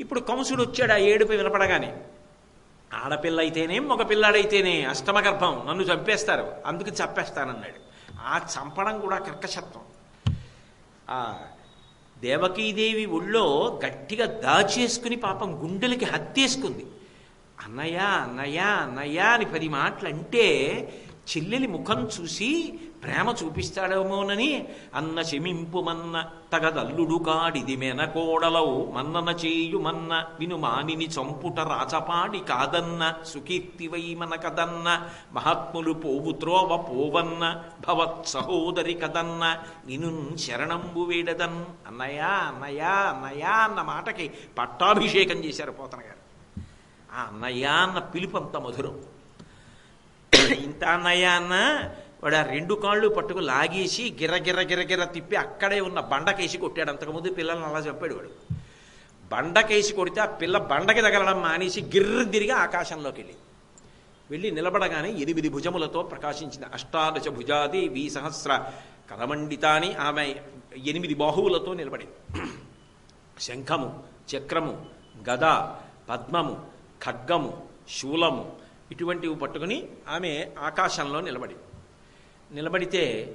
ఇప్పుడు కంసుడు వచ్చాడు ఆ ఏడుపు వినపడగానే. ఆడపిల్ల అయితేనే మగపిల్లాడైతేనే అష్టమ గర్భం నన్ను చంపేస్తారు. అందుకు చంపేస్తానన్నాడు. ఆ చంపడం కూడా కర్కశత్వం. ఆ దేవకీదేవి ఒళ్ళో గట్టిగా దాచేసుకుని పాపం గుండెలకి హత్తేసుకుంది. అన్నయ్య అన్నయ్య అన్నయ్య అని పది మాటలు అంటే చెల్లెలి ముఖం చూసి ప్రేమ చూపిస్తాడేమోనని అన్న శమింపుమన్న తగదల్లుడు కాడిది మెనకోడలవు మన్నన చేయు మన్న విను మానిని చంపుట రాచపాడి కాదన్న సుకీర్తివై మన కదన్న మహాత్ములు పోవు త్రోవ పోవన్న భవత్ సహోదరి కదన్న నిను శరణంబు వేడదన్. అన్నయ్య అన్నయ్య అన్నయ్య అన్న మాటకి పట్టాభిషేకం చేశారు పోతన గారు. ఆ అన్నయ్య అన్న పిలుపు అంత మధురం. ఇంత అన్నయ్య అన్న వాడు ఆ రెండు కాళ్ళు పట్టుకు లాగేసి గిర్ర గిర్ర తిప్పి అక్కడే ఉన్న బండకేసి కొట్టాడు. అంతకుముందు పిల్లల్ని అలా చెప్పాడు వాడు. బండకేసి కొడితే ఆ పిల్ల బండకి తగలడం మానేసి గిర్ర తిరిగి ఆకాశంలోకి వెళ్ళి. వెళ్ళి నిలబడగానే ఎనిమిది భుజములతో ప్రకాశించిన అష్టాదశ భుజాది వి సహస్ర కరమండితాని ఆమె ఎనిమిది బాహువులతో నిలబడింది. శంఖము చక్రము గద పద్మము ఖడ్గము శూలము ఇటువంటివి పట్టుకుని ఆమె ఆకాశంలో నిలబడి నిలబడితే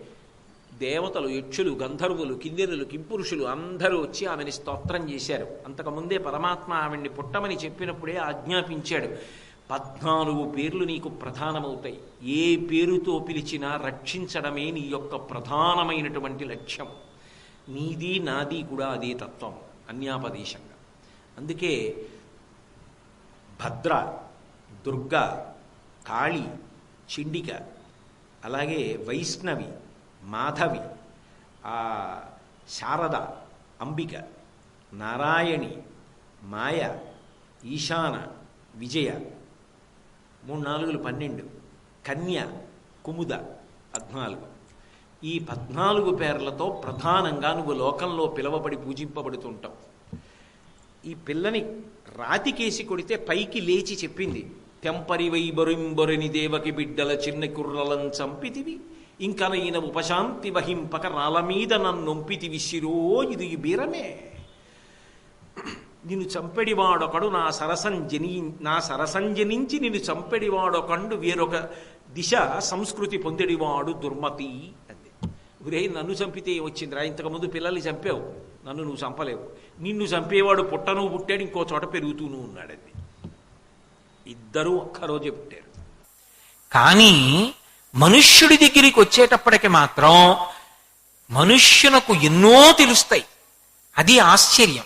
దేవతలు యక్షులు గంధర్వులు కిన్నెరులు కింపురుషులు అందరూ వచ్చి ఆమెని స్తోత్రం చేశారు. అంతకుముందే పరమాత్మ ఆవిడ్ని పుట్టమని చెప్పినప్పుడే ఆజ్ఞాపించాడు. పద్నాలుగు పేర్లు నీకు ప్రధానమవుతాయి. ఏ పేరుతో పిలిచినా రక్షించడమే నీ యొక్క ప్రధానమైనటువంటి లక్ష్యం. నీది నాది కూడా అదే తత్వం అన్యాపదేశంగా. అందుకే భద్ర దుర్గ కాళి చిండిక అలాగే వైష్ణవి మాధవి శారద అంబిక నారాయణి మాయ ఈశాన విజయ. మూడు నాలుగులు పన్నెండు. కన్య కుముద పద్నాలుగు. ఈ పద్నాలుగు పేర్లతో ప్రధానంగా నువ్వు లోకంలో పిలవబడి పూజింపబడుతుంటావు. ఈ పిల్లని రాతికేసి కొడితే పైకి లేచి చెప్పింది. తెంపరి వైబొరింబొరిని దేవకి బిడ్డల చిన్న కుర్రలను చంపితివి. ఇంకనైన ఉపశాంతి వహింపక రాల మీద నన్నొంపితివి శిరో ఇది బీరమే. నిన్ను చంపెడివాడొకడు నా సరసంజని నా సరసంజనించి నిన్ను చంపెడివాడొకండు వేరొక దిశ సంస్కృతి పొందెడివాడు దుర్మతి అంది. ఒరే నన్ను చంపితే వచ్చిందిరా ఇంతకుముందు పిల్లల్ని చంపావు. నన్ను నువ్వు చంపలేవు. నిన్ను చంపేవాడు పుట్టను పుట్టాడు ఇంకో చోట పెరుగుతూను ఉన్నాడండి ఇద్దరూ ఒక్కరోజే పుట్టారు. కానీ మనుష్యుడి దగ్గరికి వచ్చేటప్పటికి మాత్రం మనుష్యునకు ఎన్నో తెలుస్తాయి. అది ఆశ్చర్యం.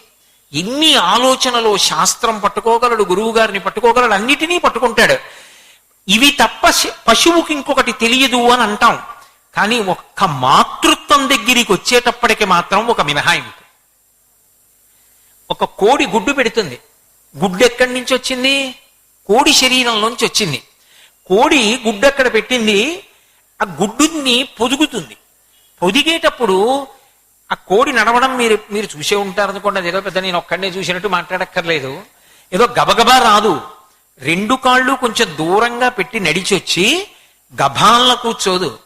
ఎన్ని ఆలోచనలో శాస్త్రం పట్టుకోగలడు గురువు గారిని పట్టుకోగలడు అన్నిటినీ పట్టుకుంటాడు. ఇవి తప్ప పశువుకి ఇంకొకటి తెలియదు అని అంటాం. కానీ ఒక్క మాతృత్వం దగ్గరికి వచ్చేటప్పటికి మాత్రం ఒక మినహాయింపు. ఒక కోడి గుడ్డు పెడుతుంది. గుడ్డు ఎక్కడి నుంచి వచ్చింది? కోడి శరీరంలోంచి వచ్చింది. కోడి గుడ్డు అక్కడ పెట్టింది. ఆ గుడ్డుని పొదుగుతుంది. పొదిగేటప్పుడు ఆ కోడి నడవడం మీరు మీరు చూసే ఉంటారు అనుకోండి. ఏదో పెద్ద నేను ఒక్కడనే చూసినట్టు మాట్లాడక్కర్లేదు. ఏదో గబగబా రాదు. రెండు కాళ్ళు కొంచెం దూరంగా పెట్టి నడిచి వచ్చి గభాల్లో కూర్చోదు.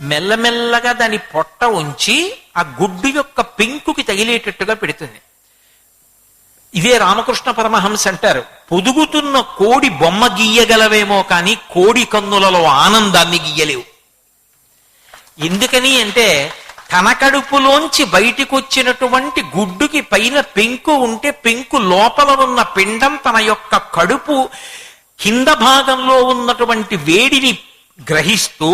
మెల్లమెల్లగా దాని పొట్ట ఉంచి ఆ గుడ్డు యొక్క పెంకుకి తగిలేటట్టుగా పెడుతుంది. ఇదే రామకృష్ణ పరమహంస అంటారు. పొదుగుతున్న కోడి బొమ్మ గీయగలవేమో కానీ కోడి కన్నులలో ఆనందాన్ని గీయలేవు. ఎందుకని అంటే తన కడుపులోంచి బయటికి వచ్చినటువంటి గుడ్డుకి పైన పెంకు ఉంటే పెంకు లోపల ఉన్న పిండం తన యొక్క కడుపు కింద భాగంలో ఉన్నటువంటి వేడిని గ్రహిస్తూ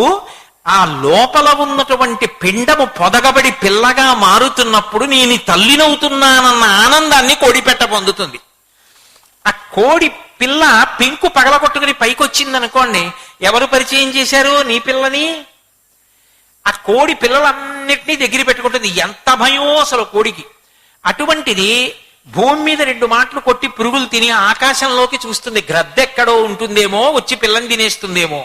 ఆ లోపల ఉన్నటువంటి పిండము పొదగబడి పిల్లగా మారుతున్నప్పుడు నేను తల్లినవుతున్నానన్న ఆనందాన్ని కోడిపెట్ట పొందుతుంది. ఆ కోడి పిల్ల పెంకు పగలగొట్టుకుని పైకొచ్చింది అనుకోండి ఎవరు పరిచయం చేశారు నీ పిల్లని? ఆ కోడి పిల్లలన్నిటినీ దగ్గర పెట్టుకుంటుంది. ఎంత భయం అసలు కోడికి. అటువంటిది భూమి మీద రెండు మాటలు కొట్టి పురుగులు తిని ఆకాశంలోకి చూస్తుంది. గ్రద్దెక్కడో ఉంటుందేమో వచ్చి పిల్లని తినేస్తుందేమో.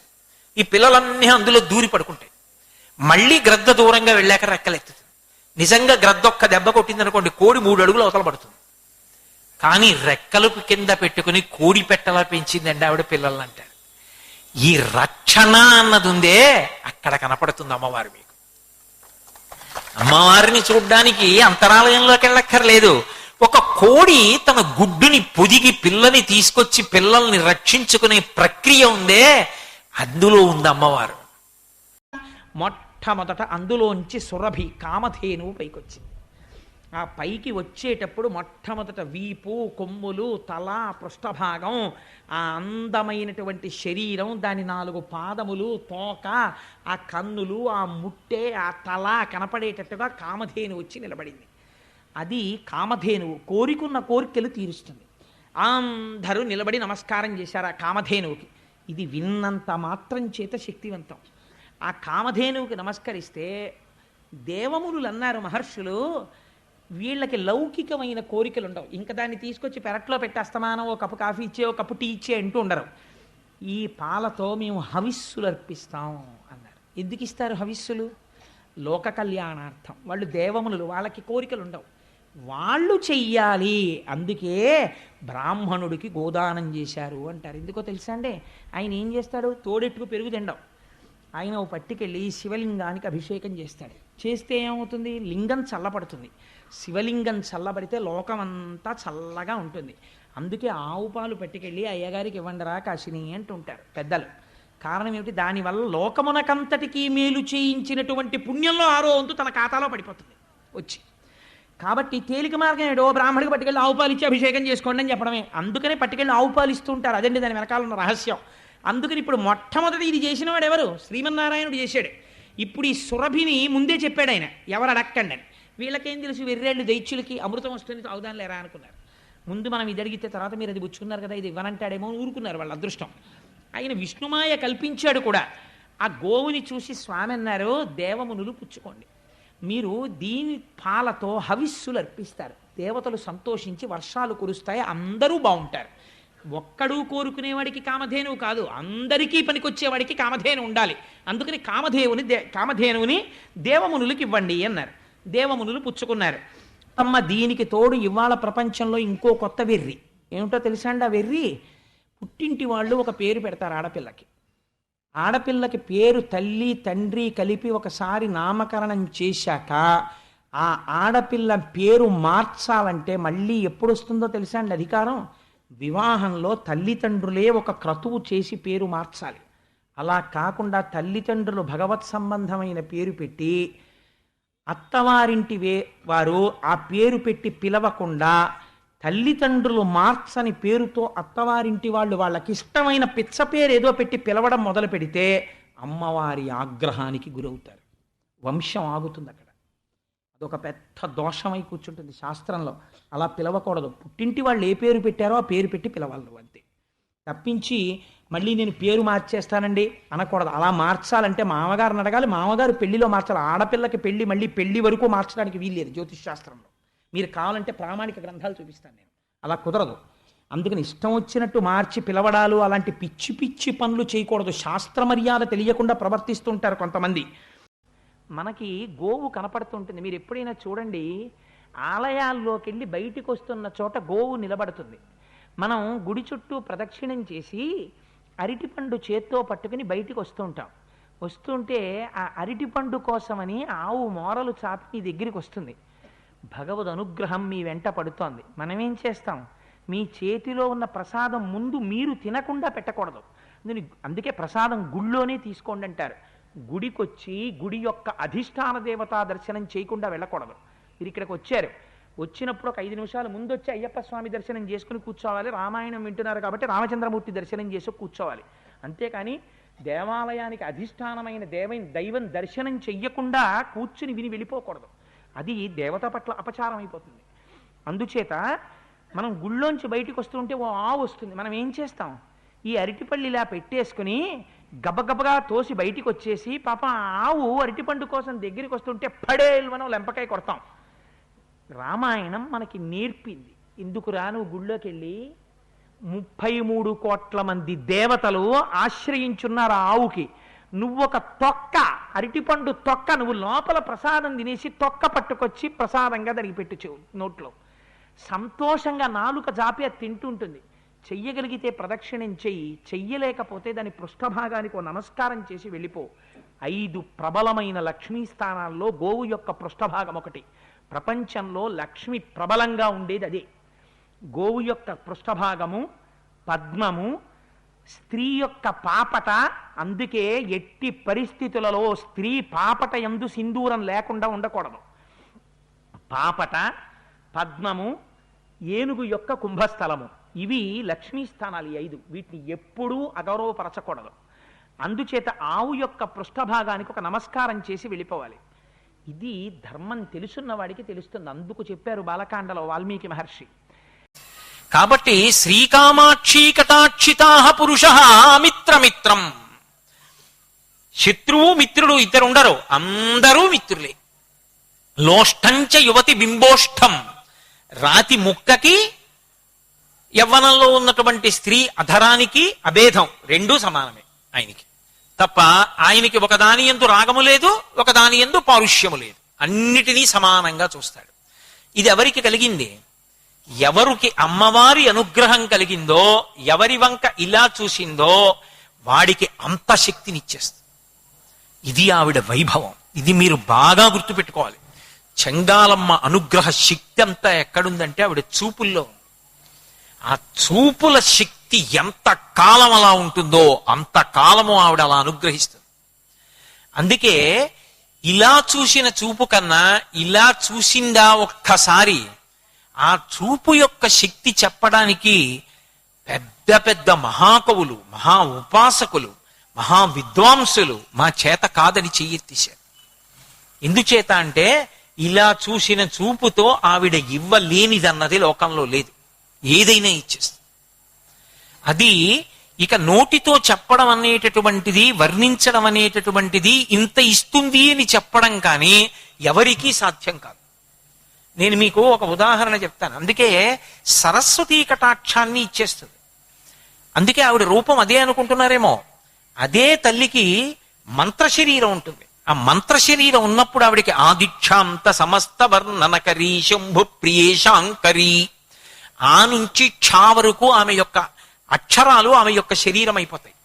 ఈ పిల్లలన్నీ అందులో దూరి పడుకుంటాయి. మళ్ళీ గ్రద్ద దూరంగా వెళ్ళాక రెక్కలెత్తుతుంది. నిజంగా గ్రద్ద ఒక్క దెబ్బ కొట్టింది అనుకోండి కోడి మూడు అడుగులు అవతల పడుతుంది. కానీ రెక్కలు కింద పెట్టుకుని కోడి పెట్టలా పెంచిందండి ఆవిడ పిల్లల్ని అంటారు ఈ రక్షణ అన్నది ఉందే అక్కడ కనపడుతుంది అమ్మవారు మీకు. అమ్మవారిని చూడ్డానికి అంతరాలయంలోకి వెళ్ళక్కర్లేదు. ఒక కోడి తన గుడ్డుని పొదిగి పిల్లని తీసుకొచ్చి పిల్లల్ని రక్షించుకునే ప్రక్రియ ఉందే అందులో ఉంది అమ్మవారు. మొట్టమొదట అందులోంచి సురభి కామధేనువు పైకొచ్చింది. ఆ పైకి వచ్చేటప్పుడు మొట్టమొదట వీపు కొమ్ములు తల పృష్ఠభాగం ఆ అందమైనటువంటి శరీరం దాని నాలుగు పాదములు తోక ఆ కన్నులు ఆ ముట్టె ఆ తల కనపడేటట్టుగా కామధేను వచ్చి నిలబడింది. అది కామధేనువు కోరికున్న కోరికలు తీరుస్తుంది. అందరూ నిలబడి నమస్కారం చేశారు ఆ కామధేనువుకి. ఇది విన్నంత మాత్రం చేత శక్తివంతం. ఆ కామధేనువుకి నమస్కరిస్తే దేవమునులు అన్నారు మహర్షులు వీళ్ళకి లౌకికమైన కోరికలు ఉండవు ఇంకా దాన్ని తీసుకొచ్చి పెరట్లో పెట్టేస్తమానం ఓ కప్పు కాఫీ ఇచ్చే ఓ కప్పు టీ ఇచ్చే అంటూ ఉండరు. ఈ పాలతో మేము హవిస్సులు అర్పిస్తాం అన్నారు. ఎందుకు ఇస్తారు హవిస్సులు? లోక కళ్యాణార్థం. వాళ్ళు దేవమునులు వాళ్ళకి కోరికలు ఉండవు వాళ్ళు చెయ్యాలి. అందుకే బ్రాహ్మణుడికి గోదానం చేశారు అంటారు. ఎందుకో తెలుసా అండి? ఆయన ఏం చేస్తాడు? తోడెట్టుకు పెరుగు తినడం ఆయన ఓ పట్టుకెళ్ళి శివలింగానికి అభిషేకం చేస్తాడు. చేస్తే ఏమవుతుంది? లింగం చల్లబడుతుంది. శివలింగం చల్లబడితే లోకమంతా చల్లగా ఉంటుంది. అందుకే ఆవు పాలు పట్టుకెళ్ళి అయ్యగారికి ఇవ్వండిరా కాశిని అంటుంటారు పెద్దలు. కారణం ఏమిటి? దానివల్ల లోకమునకంతటికీ మేలు చేయించినటువంటి పుణ్యంలో ఆరో వంతు తన ఖాతాలో పడిపోతుంది. వచ్చి. కాబట్టి తేలిక మార్గం ఏడో బ్రాహ్మడికి పట్టుకెళ్ళి ఆవు పాలు ఇచ్చి అభిషేకం చేసుకోండి అని చెప్పడమే. అందుకనే పట్టుకెళ్ళి ఆవు పాలు ఇస్తూ ఉంటారు అదండి దాని వెనకాల ఉన్న రహస్యం. అందుకని ఇప్పుడు మొట్టమొదటి ఇది చేసిన వాడు ఎవరు? శ్రీమన్నారాయణుడు చేశాడు. ఇప్పుడు ఈ సురభిని ముందే చెప్పాడు ఆయన. ఎవరు అడక్కండి అని. వీళ్ళకేం తెలుసు? వెర్రేళ్ళు దైత్యులకి అమృతం వస్తుంది తాగుదాని లేరా అనుకున్నారు. ముందు మనం ఇది అడిగితే తర్వాత మీరు అది పుచ్చుకున్నారు కదా ఇది ఇవ్వనంటాడేమో ఊరుకున్నారు వాళ్ళ అదృష్టం. ఆయన విష్ణుమాయ కల్పించాడు కూడా. ఆ గోవుని చూసి స్వామి అన్నారు దేవమునులు పుచ్చుకోండి. మీరు దీని పాలతో హవిస్సులు అర్పిస్తారు. దేవతలు సంతోషించి వర్షాలు కురుస్తాయి అందరూ బాగుంటారు ఒక్కడు కోరుకునేవాడికి కామధేనువు కాదు అందరికీ పనికొచ్చేవాడికి కామధేను ఉండాలి. అందుకని కామధేవుని దే కామధేనువుని దేవమునులకు ఇవ్వండి అన్నారు. దేవమునులు పుచ్చుకున్నారు. అమ్మ దీనికి తోడు ఇవాళ ప్రపంచంలో ఇంకో కొత్త వెర్రి. ఏమిటో తెలుసా అండి ఆ వెర్రి? పుట్టింటి వాళ్ళు ఒక పేరు పెడతారు ఆడపిల్లకి. ఆడపిల్లకి పేరు తల్లి తండ్రి కలిపి ఒకసారి నామకరణం చేశాక ఆ ఆడపిల్ల పేరు మార్చాలంటే మళ్ళీ ఎప్పుడు వస్తుందో తెలుసా అండి అధికారం? వివాహంలో తల్లిదండ్రులే ఒక క్రతువు చేసి పేరు మార్చాలి. అలా కాకుండా తల్లిదండ్రులు భగవత్ సంబంధమైన పేరు పెట్టి అత్తవారింటి వే వారు ఆ పేరు పెట్టి పిలవకుండా తల్లిదండ్రులు మార్చని పేరుతో అత్తవారింటి వాళ్ళు వాళ్ళకి ఇష్టమైన పిచ్చ పేరు ఏదో పెట్టి పిలవడం మొదలు పెడితే అమ్మవారి ఆగ్రహానికి గురవుతారు. వంశం ఆగుతుంది అక్కడ. అదొక పెద్ద దోషమై కూర్చుంటుంది శాస్త్రంలో. అలా పిలవకూడదు. పుట్టింటి వాళ్ళు ఏ పేరు పెట్టారో ఆ పేరు పెట్టి పిలవాలి అంతే. తప్పించి మళ్ళీ నేను పేరు మార్చేస్తానండి అనకూడదు. అలా మార్చాలంటే మామగారిని అడగాలి. మామగారు పెళ్ళిలో మార్చాలి. ఆడపిల్లకి పెళ్ళి మళ్ళీ పెళ్ళి వరకు మార్చడానికి వీల్లేదు జ్యోతిష్ శాస్త్రంలో. మీరు కావాలంటే ప్రామాణిక గ్రంథాలు చూపిస్తాను నేను. అలా కుదరదు. అందుకని ఇష్టం వచ్చినట్టు మార్చి పిలవడాలు అలాంటి పిచ్చి పిచ్చి పనులు చేయకూడదు. శాస్త్ర మర్యాద తెలియకుండా ప్రవర్తిస్తుంటారు కొంతమంది. మనకి గోవు కనపడుతుంటుంది. మీరు ఎప్పుడైనా చూడండి ఆలయాల్లోకి వెళ్ళి బయటికి వస్తున్న చోట గోవు నిలబడుతుంది. మనం గుడి చుట్టూ ప్రదక్షిణం చేసి అరటిపండు చేత్తో పట్టుకుని బయటికి వస్తూ ఉంటాం వస్తుంటే ఆ అరటిపండు కోసమని ఆవు మోరలు చాపి నీ దగ్గరికి వస్తుంది. భగవద్ అనుగ్రహం మీ వెంట పడుతోంది. మనమేం చేస్తాం? మీ చేతిలో ఉన్న ప్రసాదం ముందు మీరు తినకుండా పెట్టకూడదు. అందుకే ప్రసాదం గుళ్ళోనే తీసుకోండి అంటారు. గుడికొచ్చి గుడి యొక్క అధిష్టాన దేవతా దర్శనం చేయకుండా వెళ్ళకూడదు. మీరు ఇక్కడికి వచ్చారు. వచ్చినప్పుడు ఒక ఐదు నిమిషాలు ముందు వచ్చి అయ్యప్ప స్వామి దర్శనం చేసుకుని కూర్చోవాలి. రామాయణం వింటున్నారు కాబట్టి రామచంద్రమూర్తి దర్శనం చేసి కూర్చోవాలి. అంతేకాని దేవాలయానికి అధిష్టానమైన దేవ దైవం దర్శనం చెయ్యకుండా కూర్చుని విని వెళ్ళిపోకూడదు. అది దేవత పట్ల అపచారం అయిపోతుంది. అందుచేత మనం గుళ్ళోంచి బయటికి వస్తుంటే ఓ ఆవు వస్తుంది. మనం ఏం చేస్తాం? ఈ అరటిపళ్ళు ఇలా పెట్టేసుకుని గబగబగా తోసి బయటికి వచ్చేసి పాప ఆవు అరటిపండు కోసం దగ్గరికి వస్తుంటే పడేలు మనం లెంపకాయ కొడతాం. రామాయణం మనకి నేర్పింది. ఇందుకు రాను గుళ్ళోకి వెళ్ళి ముప్పై మూడు కోట్ల మంది దేవతలు ఆశ్రయించున్నారు ఆవుకి. నువ్వొక తొక్క అరటిపండు తొక్క నువ్వు లోపల ప్రసాదం తినేసి తొక్క పట్టుకొచ్చి ప్రసాదంగా దానికి పెట్టు చెవు నోట్లో. సంతోషంగా నాలుక జాపి అది తింటుంటుంది. చెయ్యగలిగితే ప్రదక్షిణం చెయ్యి చెయ్యలేకపోతే దాని పృష్ఠభాగానికి ఓ నమస్కారం చేసి వెళ్ళిపో. ఐదు ప్రబలమైన లక్ష్మీ స్థానాల్లో గోవు యొక్క పృష్ఠభాగం ఒకటి. ప్రపంచంలో లక్ష్మి ప్రబలంగా ఉండేది అదే. గోవు యొక్క పృష్ఠభాగము పద్మము స్త్రీ యొక్క పాపట అందుకే ఎట్టి పరిస్థితులలో స్త్రీ పాపట ఎందు సింధూరం లేకుండా ఉండకూడదు. పాపట పద్మము ఏనుగు యొక్క కుంభస్థలము. ఇవి లక్ష్మీ స్థానాలు ఐదు. వీటిని ఎప్పుడూ అగౌరవపరచకూడదు. అందుచేత ఆవు యొక్క పృష్ఠభాగానికి ఒక నమస్కారం చేసి వెళ్ళిపోవాలి. ఇది ధర్మం తెలుసున్న వాడికి తెలుస్తుంది. అందుకు చెప్పారు బాలకాండలో వాల్మీకి మహర్షి. కాబట్టి శ్రీకామాక్షీ కటాక్షితా పురుష మిత్రమిత్రం. శత్రువు మిత్రుడు ఇద్దరు ఉండరు అందరూ మిత్రులే. లోష్టంచ యువతి బింబోష్టం. రాతి ముక్కకి యవ్వనంలో ఉన్నటువంటి స్త్రీ అధరానికి అభేదం. రెండూ సమానమే ఆయనకి. తప్ప ఆయనకి ఒకదాని ఎందు రాగము లేదు ఒకదాని ఎందు పారుష్యము లేదు. అన్నిటినీ సమానంగా చూస్తాడు. ఇది ఎవరికి కలిగింది? ఎవరికి అమ్మవారి అనుగ్రహం కలిగిందో ఎవరి వంక ఇలా చూసిందో వాడికి అంత శక్తినిచ్చేస్తుంది. ఇది ఆవిడ వైభవం. ఇది మీరు బాగా గుర్తుపెట్టుకోవాలి. చెంగాలమ్మ అనుగ్రహ శక్తి అంతా ఎక్కడుందంటే ఆవిడ చూపుల్లో ఆ చూపుల శక్తి ఎంత కాలం అలా ఉంటుందో అంత కాలము ఆవిడ అలా అనుగ్రహిస్తుంది. అందుకే ఇలా చూసిన చూపు కన్నా ఇలా చూసిందా ఒక్కసారి ఆ చూపు యొక్క శక్తి చెప్పడానికి పెద్ద పెద్ద మహాకవులు మహా ఉపాసకులు మహా విద్వాంసులు మా చేత కాదని చెయ్యెత్తేశారు ఎందుచేత అంటే ఇలా చూసిన చూపుతో ఆవిడ ఇవ్వలేనిదన్నది లోకంలో లేదు. ఏదైనా ఇచ్చేస్తుంది. అది ఇక నోటితో చెప్పడం అనేటటువంటిది వర్ణించడం అనేటటువంటిది ఇంత ఇస్తుంది అని చెప్పడం కానీ ఎవరికీ సాధ్యం కాదు. నేను మీకు ఒక ఉదాహరణ చెప్తాను. అందుకే సరస్వతీ కటాక్షాన్ని ఇచ్చేస్తుంది. అందుకే ఆవిడ రూపం అదే అనుకుంటున్నారేమో. అదే తల్లికి మంత్ర శరీరం ఉంటుంది. ఆ మంత్ర శరీరం ఉన్నప్పుడు ఆవిడికి ఆదిక్షాంత సమస్త వర్ణనకరీ శంభు ప్రియేశాంకరీ ఆ నుంచి క్షా వరకు ఆమె యొక్క అక్షరాలు ఆమె యొక్క శరీరం అయిపోతాయి.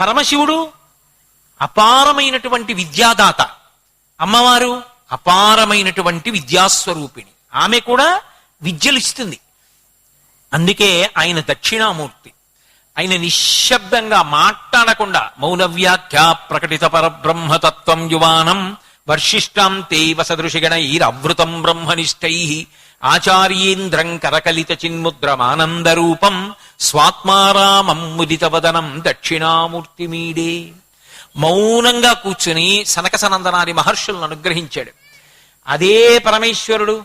పరమశివుడు అపారమైనటువంటి విద్యాదాత. అమ్మవారు అపారమైనటువంటి విద్యాస్వరూపిణి. ఆమె కూడా విద్యలిస్తుంది అందుకే ఆయన దక్షిణామూర్తి. ఆయన నిశ్శబ్దంగా మాట్లాడకుండా మౌనవ్యాఖ్యా ప్రకటిత పరబ్రహ్మతత్వం యువానం వర్షిష్టాం తేవ సదృశిగణైరవృతం బ్రహ్మనిష్టై ఆచార్యేంద్రం కరకలిత చిన్ముద్రమానందరూపం స్వాత్మారామం ముదిత వదనం దక్షిణామూర్తి మీడే మౌనంగా కూర్చుని సనక సనందనాది మహర్షులను అనుగ్రహించాడు. అదే పరమేశ్వరుడు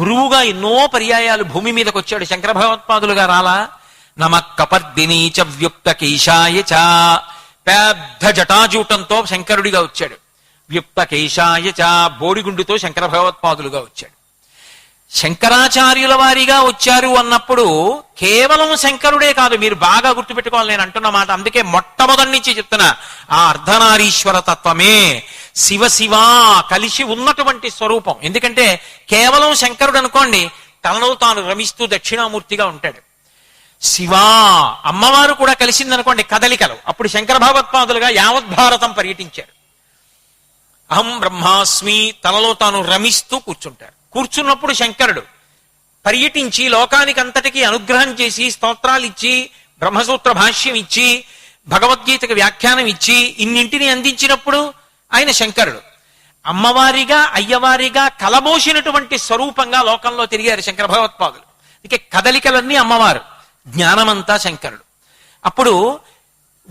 గురువుగా ఎన్నో పర్యాయాలు భూమి మీదకి వచ్చాడు శంకర భగవత్పాదులుగా రాలా నమ కపర్దిని చ వ్యుక్త కేశాయ చ పెద్ద జటాజూటంతో శంకరుడిగా వచ్చాడు. వ్యుక్త కేశాయ చ బోడిగుండుతో శంకర భగవత్పాదులుగా వచ్చాడు. శంకరాచార్యుల వారిగా వచ్చారు అన్నప్పుడు కేవలం శంకరుడే కాదు మీరు బాగా గుర్తుపెట్టుకోవాలి నేను అంటున్న మాట. అందుకే మొట్టమొదటి నుంచి చెప్తున్నా ఆ అర్ధనారీశ్వర తత్వమే శివ శివ కలిసి ఉన్నటువంటి స్వరూపం. ఎందుకంటే కేవలం శంకరుడు అనుకోండి తనలో తాను రమిస్తూ దక్షిణామూర్తిగా ఉంటాడు. శివా అమ్మవారు కూడా కలిసిందనుకోండి కదలికలు. అప్పుడు శంకర భగవత్పాదులుగా యావత్ భారతం పర్యటించారు. అహం బ్రహ్మాస్మి తనలో తాను రమిస్తూ కూర్చుంటారు. కూర్చున్నప్పుడు శంకరుడు పర్యటించి లోకానికి అంతటికీ అనుగ్రహం చేసి స్తోత్రాలు ఇచ్చి బ్రహ్మసూత్ర భాష్యం ఇచ్చి భగవద్గీతకు వ్యాఖ్యానం ఇచ్చి ఇన్నింటిని అందించినప్పుడు ఆయన శంకరుడు. అమ్మవారిగా అయ్యవారిగా కలబోసినటువంటి స్వరూపంగా లోకంలో తిరిగారు శంకర భగవత్పాదులు. ఇక కదలికలన్నీ అమ్మవారు జ్ఞానమంతా శంకరుడు. అప్పుడు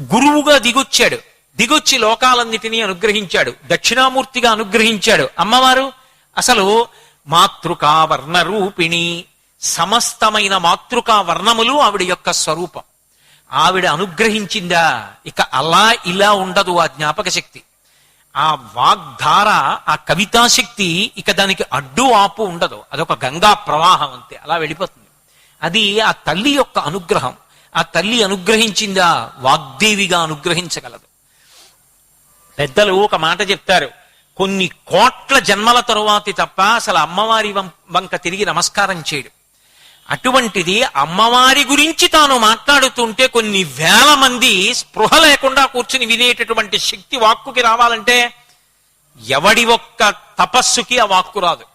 గురువుగా దిగొచ్చాడు. దిగొచ్చి లోకాలన్నిటినీ అనుగ్రహించాడు. దక్షిణామూర్తిగా అనుగ్రహించాడు. అమ్మవారు అసలు మాతృకా వర్ణ రూపిణి సమస్తమైన మాతృకా వర్ణములు ఆవిడ యొక్క స్వరూపం. ఆవిడ అనుగ్రహించిందా? ఇక అలా ఇలా ఉండదు ఆ జ్ఞాపక శక్తి ఆ వాగ్ధార ఆ కవితాశక్తి ఇక దానికి అడ్డు ఆపు ఉండదు. అదొక గంగా ప్రవాహం అంతే అలా వెళ్ళిపోతుంది. అది ఆ తల్లి యొక్క అనుగ్రహం. ఆ తల్లి అనుగ్రహించిందా? వాగ్దేవిగా అనుగ్రహించగలదు. పెద్దలు ఒక మాట చెప్తారు. కొన్ని కోట్ల జన్మల తరువాతి తప్ప అసలు అమ్మవారి వం- వంక తిరిగి నమస్కారం చేయడు. అటువంటిది అమ్మవారి గురించి తాను మాట్లాడుతుంటే కొన్ని వేల మంది స్పృహ లేకుండా కూర్చుని వినేటటువంటి శక్తి వాక్కుకి రావాలంటే ఎవడి ఒక్క తపస్సుకి ఆ వాక్కు రాదు.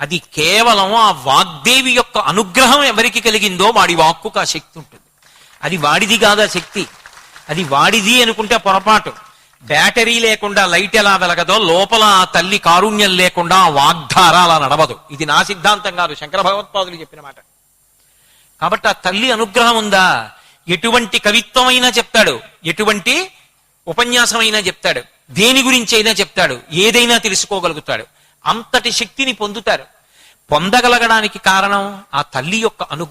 అది కేవలం ఆ వాగ్దేవి యొక్క అనుగ్రహం ఎవరికి కలిగిందో వాడి వాక్కుకు ఆ శక్తి ఉంటుంది. అది వాడిది కాదు ఆ శక్తి. అది వాడిది అనుకుంటే పొరపాటు. బ్యాటరీ లేకుండా లైట్ ఎలా వెలగదో లోపల ఆ తల్లి కారుణ్యం లేకుండా వాగ్ధార అలా నడవదు. ఇది నా సిద్ధాంతం కాదు. శంకర భగవత్పాదులు చెప్పిన మాట. కాబట్టి ఆ తల్లి అనుగ్రహం ఉందా? ఎటువంటి కవిత్వమైనా చెప్తాడు. ఎటువంటి ఉపన్యాసమైనా చెప్తాడు. దేని గురించి అయినా చెప్తాడు. ఏదైనా తెలుసుకోగలుగుతాడు. అంతటి శక్తిని పొందుతారు. పొందగలగడానికి కారణం ఆ తల్లి యొక్క అను